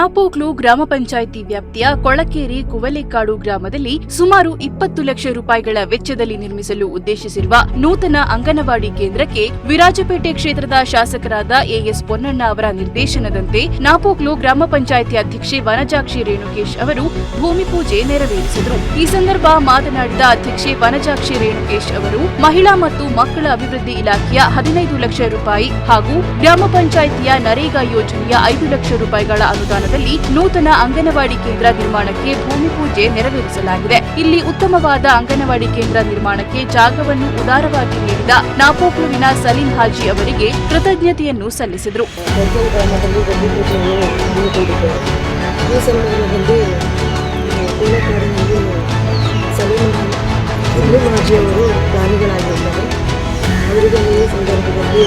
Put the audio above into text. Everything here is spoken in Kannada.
ನಾಪೋಕ್ಲು ಗ್ರಾಮ ಪಂಚಾಯಿತಿ ವ್ಯಾಪ್ತಿಯ ಕೊಳಕೇರಿ ಕುವಲೆಕಾಡು ಗ್ರಾಮದಲ್ಲಿ ಸುಮಾರು ಇಪ್ಪತ್ತು ಲಕ್ಷ ರೂಪಾಯಿಗಳ ವೆಚ್ಚದಲ್ಲಿ ನಿರ್ಮಿಸಲು ಉದ್ದೇಶಿಸಿರುವ ನೂತನ ಅಂಗನವಾಡಿ ಕೇಂದ್ರಕ್ಕೆ ವಿರಾಜಪೇಟೆ ಕ್ಷೇತ್ರದ ಶಾಸಕರಾದ ಎಎಸ್ ಪೊನ್ನಣ್ಣ ಅವರ ನಿರ್ದೇಶನದಂತೆ ನಾಪೋಕ್ಲು ಗ್ರಾಮ ಪಂಚಾಯಿತಿ ಅಧ್ಯಕ್ಷೆ ವನಜಾಕ್ಷಿ ರೇಣುಕೇಶ್ ಅವರು ಭೂಮಿ ಪೂಜೆ ನೆರವೇರಿಸಿದರು. ಈ ಸಂದರ್ಭ ಮಾತನಾಡಿದ ಅಧ್ಯಕ್ಷೆ ವನಜಾಕ್ಷಿ ರೇಣುಕೇಶ್ ಅವರು, ಮಹಿಳಾ ಮತ್ತು ಮಕ್ಕಳ ಅಭಿವೃದ್ಧಿ ಇಲಾಖೆಯ ಹದಿನೈದು ಲಕ್ಷ ರೂಪಾಯಿ ಹಾಗೂ ಗ್ರಾಮ ಪಂಚಾಯಿತಿಯ ನರೇಗಾ ಯೋಜನೆಯ ಐದು ಲಕ್ಷ ರೂಪಾಯಿಗಳ ಅನುದಾನದಲ್ಲಿ ನೂತನ ಅಂಗನವಾಡಿ ಕೇಂದ್ರ ನಿರ್ಮಾಣಕ್ಕೆ ಭೂಮಿ ಪೂಜೆ ನೆರವೇರಿಸಲಾಗಿದೆ. ಇಲ್ಲಿ ಉತ್ತಮವಾದ ಅಂಗನವಾಡಿ ಕೇಂದ್ರ ನಿರ್ಮಾಣಕ್ಕೆ ಜಾಗವನ್ನು ಉದಾರವಾಗಿ ನೀಡಿದ ನಾಪೋಕ್ಲುವಿನ ಸಲೀಂ ಹಾಜಿ ಅವರಿಗೆ ಕೃತಜ್ಞತೆಯನ್ನು ಸಲ್ಲಿಸಿದರು. ದಾನಿಗಳಾಗಿದ್ದಾರೆ ಅವರಿಗೆ ಈ ಸಂದರ್ಭದಲ್ಲಿ